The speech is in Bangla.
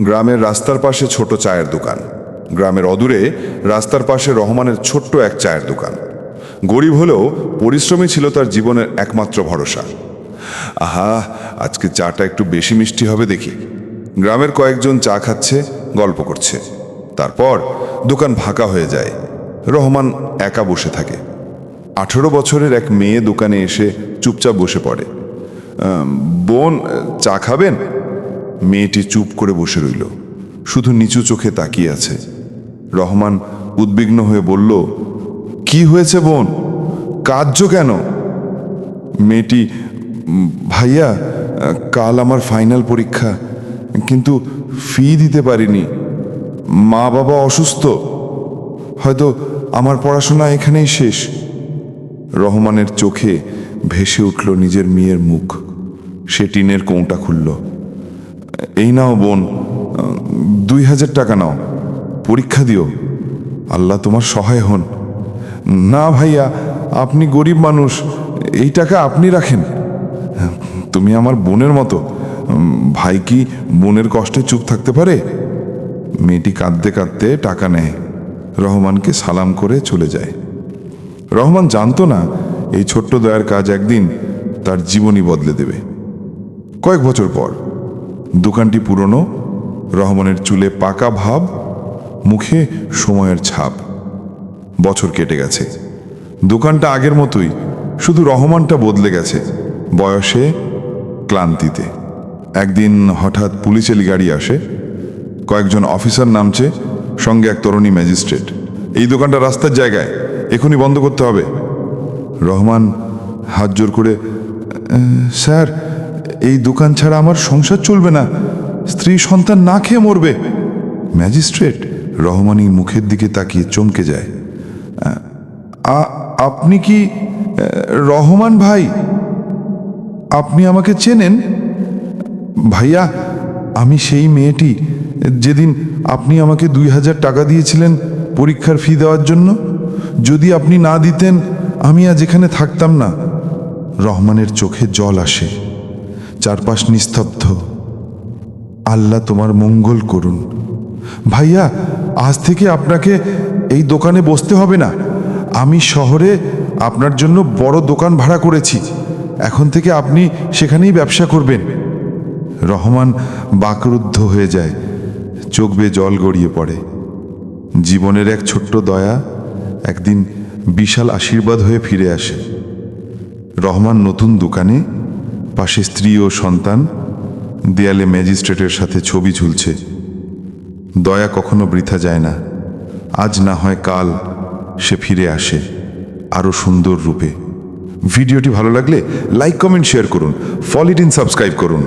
গ্রামের রাস্তার পাশে ছোট চায়ের দোকান। গ্রামের অদূরে রাস্তার পাশে রহমানের ছোট্ট এক চায়ের দোকান। গরিব হলেও পরিশ্রমী ছিল তার জীবনের একমাত্র ভরসা। আহা, আজকে চাটা একটু বেশি মিষ্টি হবে দেখি। গ্রামের কয়েকজন চা খাচ্ছে, গল্প করছে। তারপর দোকান ফাঁকা হয়ে যায়। রহমান একা বসে থাকে। আঠেরো বছরের এক মেয়ে দোকানে এসে চুপচাপ বসে পড়ে। বোন, চা খাবেন? মেয়েটি চুপ করে বসে রইল। শুধু নিচু চোখে তাকিয়ে আছে। রহমান উদ্বিগ্ন হয়ে বলল, কি হয়েছে বোন? কার্য কেন? মেয়েটি ভাইয়া, কাল আমার ফাইনাল পরীক্ষা, কিন্তু ফি দিতে পারিনি। মা বাবা অসুস্থ। হয়তো আমার পড়াশোনা এখানেই শেষ। রহমানের চোখে ভেসে উঠল নিজের মেয়ের মুখ। সে টিনের কৌটা খুলল। এই নাও বোন দুই হাজার টাকা নাও, পরীক্ষা দিও। আল্লাহ তোমার সহায় হন। না ভাইয়া, আপনি গরিব মানুষ, এই টাকা আপনি রাখেন। তুমি আমার বোনের মতো। ভাই কি বোনের কষ্টে চুপ থাকতে পারে? মেয়েটি কাঁদতে কাঁদতে টাকা নেয়। রহমানকে সালাম করে চলে যায়। রহমান জানতো না, এই ছোট্ট দয়ার কাজ একদিন তার জীবনই বদলে দেবে। কয়েক বছর পর দোকানটি পুরনো, রহমানের চুলে পাকা ভাব, মুখে সময়ের ছাপ। বছর কেটে গেছে। দোকানটা আগের মতোই, শুধু রহমানটা বদলে গেছে, বয়সে, ক্লান্তিতে। একদিন হঠাৎ পুলিশের গাড়ি আসে। কয়েকজন অফিসার নামছে, সঙ্গে এক তরুণী ম্যাজিস্ট্রেট। এই দোকানটা রাস্তার জায়গায়, এখনই বন্ধ করতে হবে। রহমান হাত জোর করে স্যার এই দোকান ছাড়া আমার সংসার চলবে না। স্ত্রী সন্তান না খেয়ে মরবে। ম্যাজিস্ট্রেট রহমানী মুখের দিকে তাকিয়ে চমকে যায়। "আ- আ- আপনি কি রহমান ভাই? আপনি আমাকে চেনেন? ভাইয়া, আমি সেই মেয়েটি যেদিন আপনি আমাকে দুই হাজার টাকা দিয়েছিলেন পরীক্ষার ফি দেওয়ার জন্য। যদি আপনি না দিতেন, আমি আজ এখানে থাকতাম না। রহমানের চোখে জল আসে। চারপাশ নিস্তব্ধ। আল্লাহ তোমার মঙ্গল করুন। ভাইয়া, আজ থেকে আপনাকে এই দোকানে বসতে হবে না। আমি শহরে আপনার জন্য বড় দোকান ভাড়া করেছি। এখন থেকে আপনি সেখানেই ব্যবসা করবেন। রহমান বাকরুদ্ধ হয়ে যায়। চোখ বেয়ে জল গড়িয়ে পড়ে। জীবনের এক ছোট্ট দয়া একদিন বিশাল আশীর্বাদ হয়ে ফিরে আসে। রহমান নতুন দোকানে পাশে স্ত্রী ও সন্তান, দেয়ালে ম্যাজিস্ট্রেটের সাথে ছবি ঝুলছে। দয়া কখনো বৃথা যায় না। আজ না হয় কাল সে ফিরে আসে আরও সুন্দর রূপে। ভিডিওটি ভালো লাগলে লাইক, কমেন্ট, শেয়ার করুন। ফলিট ইন সাবস্ক্রাইব করুন।